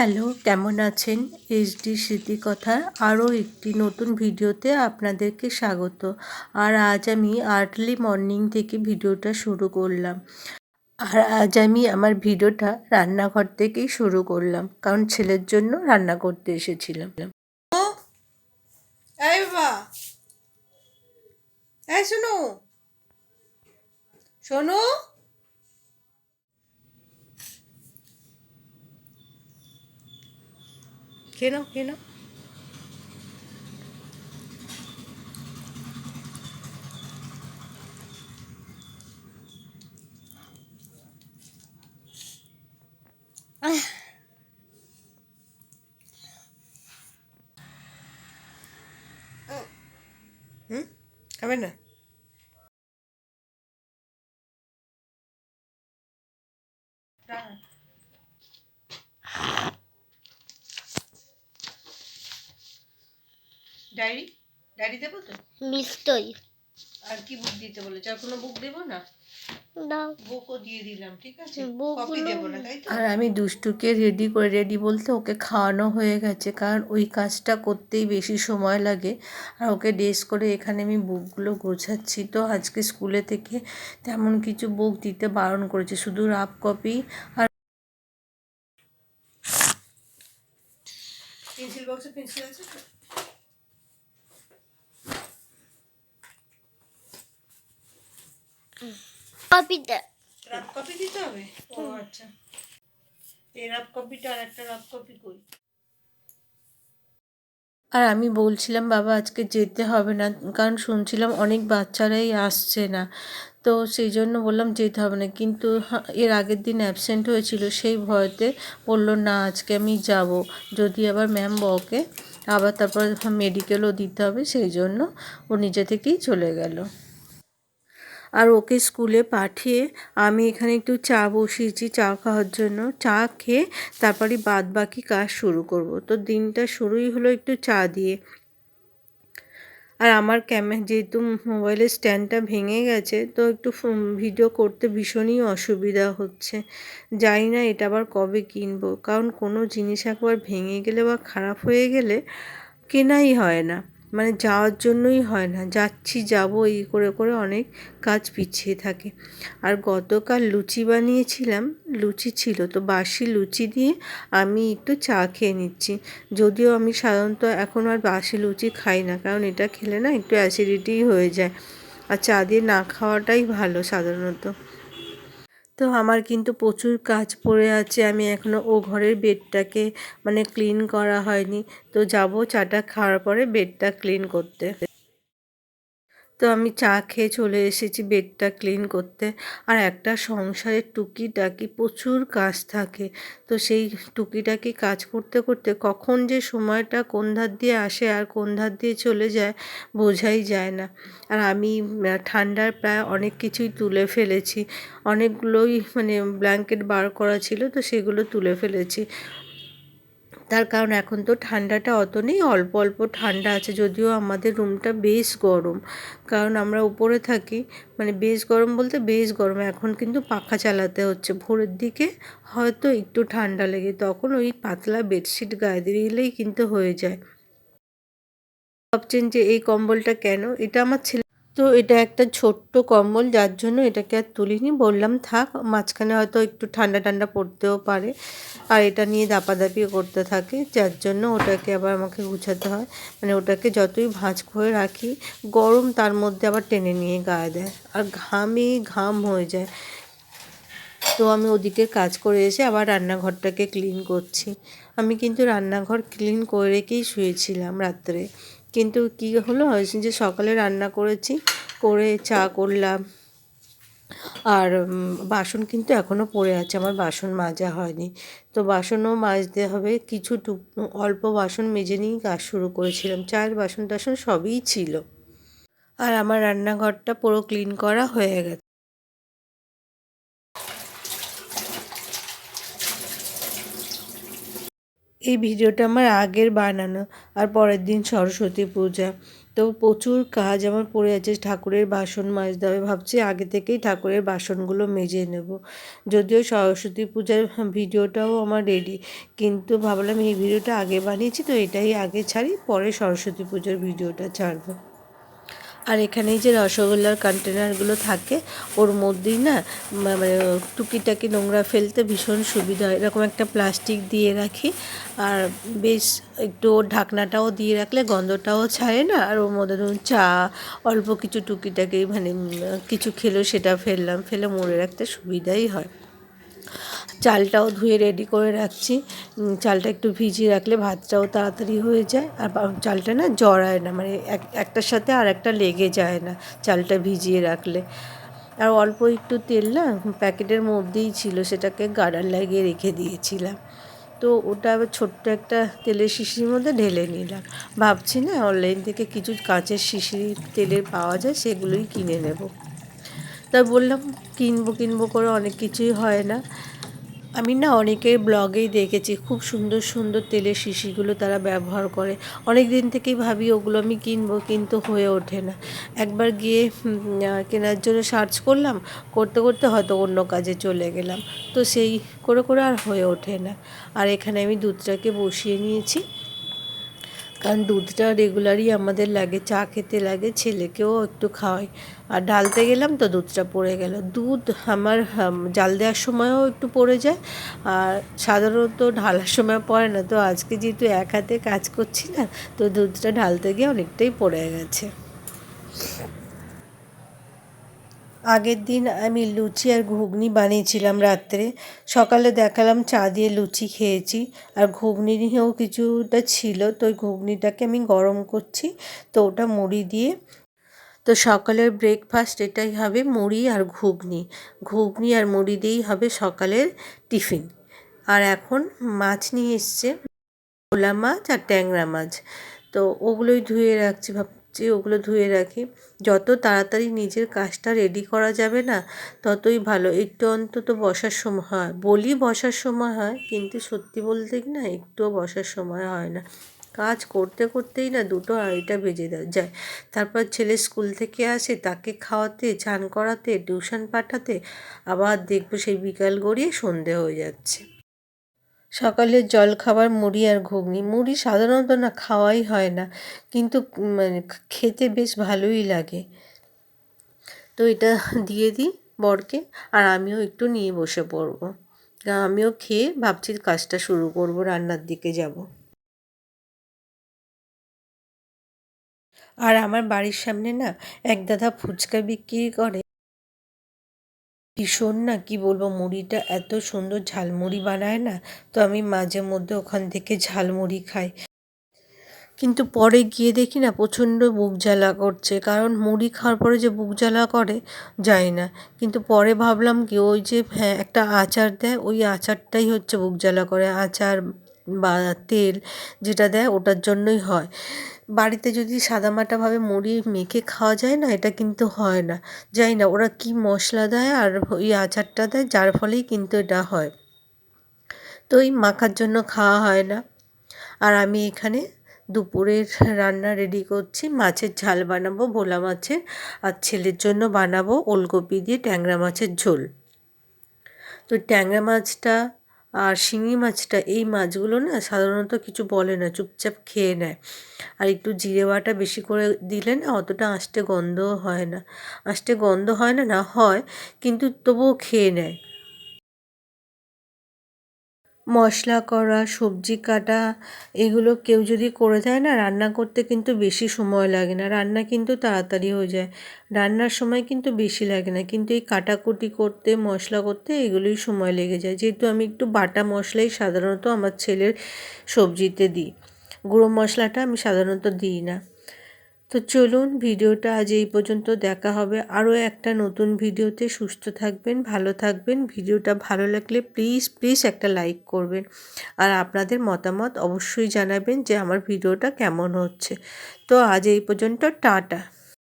Hello, কেমন আছেন? HD স্মৃতিকথার আরও একটি নতুন ভিডিওতে আপনাদেরকে স্বাগত। আর আজ আমি আর্লি মর্নিং থেকে ভিডিওটা শুরু করলাম। আর আজ আমি আমার ভিডিওটা রান্নাঘর থেকেই শুরু করলাম, কারণ ছেলের জন্য রান্না করতে এসেছিলাম। শোনো বাবা এই শোনো শোনো খেয়ে নাও খেয়ে নাও হুম খাবে ডায়েরি? ডায়েরি দেবো তো নিশ্চয়ই। আর কি বুক দিতে বলেছে আর কোনো বুক দেবো না? দাও। বুকও দিয়ে দিলাম ঠিক আছে? কপি দেবো না তাই তো? আর আমি দুষ্টুকে রেডি করে রেডি বলতে ওকে খাওয়ানো হয়ে গেছে কারণ ওই কাজটা করতেই বেশি সময় লাগে। আর ওকে ড্রেস করে এখানে আমি বুকগুলো গোছাচ্ছি। তো আজকে স্কুলে থেকে তেমন কিছু বুক দিতে বারণ করেছে শুধু রাফ কপি আর পেন্সিল বক্সে পেন্সিল আছে কপিটা রাফ কপি দিতে হবে? ও আচ্ছা। এই রাফ কপিটা আর একটা রাফ কপি কই আর আমি বলছিলাম বাবা আজকে যেতে হবে না। কারণ শুনছিলাম অনেক বাচ্চারাই আসছে না। তো সেই জন্য বললাম যেতে হবে না। কিন্তু এর আগের দিন অ্যাবসেন্ট হয়েছিল সেই ভয়তে বলল না আজকে আমি যাব। যদি আবার ম্যাম বকে আবার তারপর মেডিকেলও দিতে হবে। সেই জন্য ও নিজে থেকেই চলে গেল। আর ওকে স্কুলে পাঠিয়ে আমি এখানে একটু চা বসিয়েছি, চা খাওয়ার জন্য। চা খেয়ে তারপরে বাদ বাকি কাজ শুরু করব। তো দিনটা শুরুই হলো একটু চা দিয়ে। আর আমার ক্যামে, যেহেতু মোবাইলের স্ট্যান্ডটা ভেঙে গেছে, তো একটু ভিডিও করতে ভীষণই অসুবিধা হচ্ছে। জানি না এটা আবার কবে কিনবো। কারণ কোনো জিনিস একবার ভেঙে গেলে বা খারাপ হয়ে গেলে কেনাই হয় না। মানে যাওয়ার জন্যই হয় না। যাচ্ছি, যাব, এই করে করে অনেক কাজ পিছিয়ে থাকে। আর গতকাল লুচি বানিয়েছিলাম, লুচি ছিল তো বাসি লুচি দিয়ে আমি একটু চা খেয়ে নিচ্ছি। যদিও আমি সাধারণত এখন আর বাসি লুচি খাই না, কারণ এটা খেলে না একটু অ্যাসিডিটি হয়ে যায়। আর চা দিয়ে না খাওয়াটাই ভালো সাধারণত। তো আমার কিন্তু প্রচুর কাজ পড়ে আছে। আমি এখনও ও ঘরের বেডটাকে মানে ক্লিন করা হয়নি। তো যাব চাটা খাওয়ার পরে বেডটা ক্লিন করতে। তো আমি চা খেয়ে চলে এসেছি বেডটা ক্লিন করতে। আর একটা সংসারের টুকিটাকি প্রচুর কাজ থাকে। তো সেই টুকিটাকি কাজ করতে করতে কখন যে সময়টা কোন ধার দিয়ে আসে আর কোন ধার দিয়ে চলে যায় বোঝাই যায় না। আর আমি ঠান্ডার প্রায় অনেক কিছুই তুলে ফেলেছি। অনেকগুলোই মানে ব্ল্যাঙ্কেট বার করা ছিল তো সেগুলো তুলে ফেলেছি। তার কারণ এখন তো ঠান্ডাটা অত নেই, অল্প অল্প ঠান্ডা আছে, যদিও আমাদের রুমটা বেশ গরম। কারণ আমরা উপরে থাকি মানে বেশ গরম বলতে বেশ গরম, এখন কিন্তু পাখা চালাতে হচ্ছে। ভোরের দিকে হয়তো একটু ঠান্ডা লেগে, তখন ওই পাতলা বেডশিট গায়ে দিয়ে দিলেই কিন্তু হয়ে যায়। ভাবছেন যে এই কম্বলটা কেন? এটা আমার ছেলে তো এটা একটা ছোট্ট কম্বল, যার জন্য এটাকে আর তুলিনি। বললাম, থাক, মাঝখানে হয়তো একটু ঠান্ডা ঠান্ডা পড়তেও পারে। আর এটা নিয়ে দাপাদাপি করতে থাকে, যার জন্য ওটাকে আবার আমাকে গুছাতে হয়। মানে ওটাকে যতই ভাঁজ করে রাখি, গরম তার মধ্যে আবার টেনে নিয়ে গায়ে দেয় আর ঘামে ঘাম হয়ে যায়। তো আমি ওদিকে কাজ করে এসে আবার রান্নাঘরটাকে ক্লিন করছি। আমি কিন্তু রান্নাঘর ক্লিন করে রেখেই শুয়েছিলাম রাত্রে। কিন্তু কি হলো? যে সকালে রান্না করেছি, করে চা করলাম। আর বাসন কিন্তু এখনও পড়ে আছে, আমার বাসন মাজা হয়নি। তো বাসনও মাজতে হবে, কিছু টুক, অল্প বাসন মেজে নিয়েই কাজ শুরু করেছিলাম। চায়ের বাসন টাসন সবই ছিল। আর আমার রান্নাঘরটা পুরো ক্লিন করা হয়ে গেছে। এই ভিডিওটা আমার আগের বানানো আর পরের দিন সরস্বতী পূজা। তো প্রচুর কাজ আমার পড়ে আছে, ঠাকুরের বাসন মাজতে হবে। ভাবছি আগে থেকেই ঠাকুরের বাসনগুলো মেজে নেব। যদিও সরস্বতী পূজার ভিডিওটাও আমার রেডি কিন্তু ভাবলাম এই ভিডিওটা আগে বানিয়েছি, তো এটাই আগে ছাড়ি, পরে সরস্বতী পুজোর ভিডিওটা ছাড়বো। আর এখানে যে রসগোল্লার কন্টেনারগুলো থাকে, ওর মধ্যেই না মানে টুকিটাকি নোংরা ফেলতে ভীষণ সুবিধা হয়। এরকম একটা প্লাস্টিক দিয়ে রাখি, আর বেশ একটু ঢাকনাটাও দিয়ে রাখলে গন্ধটাও ছাড়ে না, আর ওর মধ্যে ধরুন চা, অল্প কিছু টুকিটাকি মানে কিছু খেলেও সেটা ফেললাম, ফেলে মরে রাখতে সুবিধাই হয়। চালটাও ধুয়ে রেডি করে রাখছি। চালটা একটু ভিজিয়ে রাখলে ভাতটাও তাড়াতাড়ি হয়ে যায়। আর চালটা না জড়ায় না মানে এক, একটার সাথে আর একটা লেগে যায় না চালটা ভিজিয়ে রাখলে। আর অল্প একটু তেল না প্যাকেটের মধ্যেই ছিল, সেটাকে গার্ডার লাগিয়ে রেখে দিয়েছিলাম। তো ওটা আবার ছোট্ট একটা তেলের শিশির মধ্যে ঢেলে নিলাম। ভাবছি না অনলাইন থেকে কিছু কাঁচের শিশির, তেলের পাওয়া যায়, সেগুলোই কিনে নেব। তা বললাম, কিনবো কিনবো করে অনেক কিছুই হয় না। আমি না অনেকের ব্লগেই দেখেছি, খুব সুন্দর সুন্দর তেলের শিশিগুলো তারা ব্যবহার করে। অনেক দিন থেকেই ভাবি ওগুলো আমি কিনবো, কিন্তু হয়ে ওঠে না। একবার গিয়ে কেনার জন্য সার্চ করলাম, করতে করতে হয়তো অন্য কাজে চলে গেলাম। তো সেই করে করে আর হয়ে ওঠে না। আর এখানে আমি দুধটাকে বসিয়ে নিয়েছি। কারণ দুধটা রেগুলারই আমাদের লাগে, চা খেতে লাগে, ছেলেকেও একটু খাওয়াই। আর ঢালতে গেলাম তো দুধটা পড়ে গেল। দুধ আমার জাল দেওয়ার সময়ও একটু পড়ে যায়, আর সাধারণত ঢালার সময় পড়ে না। তো আজকে যেহেতু এক হাতে কাজ করছি না তো দুধটা ঢালতে গিয়ে অনেকটাই পড়ে গেছে। আগের দিন আমি লুচি আর ঘুগনি বানিয়েছিলাম রাত্রে। সকালে দেখালাম চা দিয়ে লুচি খেয়েছি আর ঘুগনি নিয়েও কিছুটা ছিল, তো ওই ঘুগনিটাকে আমি গরম করছি, তো ওটা মুড়ি দিয়ে। তো সকালের ব্রেকফাস্ট এটাই হবে মুড়ি আর ঘুগনি। ঘুগনি আর মুড়ি দিয়েই হবে সকালের টিফিন। আর এখন মাছ নিয়ে এসছে ভোলা মাছ আর ট্যাংরা মাছ। তো ওগুলোই ধুয়ে রাখছি ভাব যে ওগুলো ধুয়ে রাখি। যত তাড়াতাড়ি নিজের কাজটা রেডি করা যাবে না, ততই ভালো। একটু অন্তত বসার সময় হয়। বলি বসার সময় হয়, কিন্তু সত্যি বলতে কি না, একটুও বসার সময় হয় না। কাজ করতে করতেই না দুটো আড়াইটা বেজে যায়। তারপর ছেলে স্কুল থেকে আসে, তাকে খাওয়াতে, চান করাতে, টিউশন পাঠাতে, আবার দেখব সেই বিকাল গড়িয়ে সন্ধে হয়ে যাচ্ছে। সকালের জল খাবার, মুড়ি আর ঘুগনি। মুড়ি সাধারণত না খাওয়াই হয় না, কিন্তু মানে খেতে বেশ ভালোই লাগে। তো এটা দিয়ে দিই বরকে, আর আমিও একটু নিয়ে বসে পড়ব। আমিও খেয়ে ভাবছি কাজটা শুরু করব, রান্নার দিকে যাব। আর আমার বাড়ির সামনে না এক দাদা ফুচকা বিক্রি করে। ভীষণ না, কি বলব, মুড়িটা এত সুন্দর ঝালমুড়ি বানায় না, তো আমি মাঝে মধ্যে ওখান থেকে ঝালমুড়ি খাই। কিন্তু পরে গিয়ে দেখি না, প্রচণ্ড বুক জ্বালা করছে, কারণ মুড়ি খাওয়ার পরে যে বুক জ্বালা করে যায় না। কিন্তু পরে ভাবলাম কি, ওই যে হ্যাঁ একটা আচার দেয়, ওই আচারটাই হচ্ছে বুক জ্বালা করে, আচার বা তেল যেটা দেয়, ওটার জন্যই হয়। বাড়িতে যদি সাদামাটাভাবে মুড়ি মেখে খাওয়া যায় না, এটা কিন্তু হয় না। জানি না, ওরা কি মশলা দেয় আর ওই আচারটা দেয়, যার ফলেই কিন্তু এটা হয়। তো ওই মাখার জন্য খাওয়া হয় না। আর আমি এখানে দুপুরের রান্না রেডি করছি। মাছের ঝাল বানাবো, ভোলা মাছের, আর ছেলের জন্য বানাবো ওলকপি দিয়ে ট্যাংরা মাছের ঝোল। তো ট্যাংরা মাছটা আর শিঙি মাছটা, এই মাছগুলো না সাধারণত কিছু বলে না, চুপচাপ খেয়ে নেয়। আর একটু জিরে বাটা বেশি করে দিলে না অতটা আঁশটে গন্ধও হয় না। আঁশটে গন্ধ হয় না না হয়, কিন্তু তবুও খেয়ে নেয়। মশলা করা, সবজি কাটা, এগুলো কেউ যদি করে দেয় না, রান্না করতে কিন্তু বেশি সময় লাগে না। রান্না কিন্তু তাড়াতাড়ি হয়ে যায়। রান্নার সময় কিন্তু বেশি লাগে না। কিন্তু এই কাটাকুটি করতে, মশলা করতে এগুলোই সময় লেগে যায়। যেহেতু আমি একটু বাটা মশলাই সাধারণত আমার ছেলের সবজিতে দিই। গুঁড়ো মশলাটা আমি সাধারণত দিই না। তো চলুন ভিডিওটা আজ এই পর্যন্ত দেখা হবে। আরও একটা নতুন ভিডিওতে সুস্থ থাকবেন, ভালো থাকবেন। ভিডিওটা ভালো লাগলে প্লিজ প্লিজ একটা লাইক করবেন। আর আপনাদের মতামত অবশ্যই জানাবেন যে আমার ভিডিওটা কেমন হচ্ছে। তো আজ এই পর্যন্ত টাটা।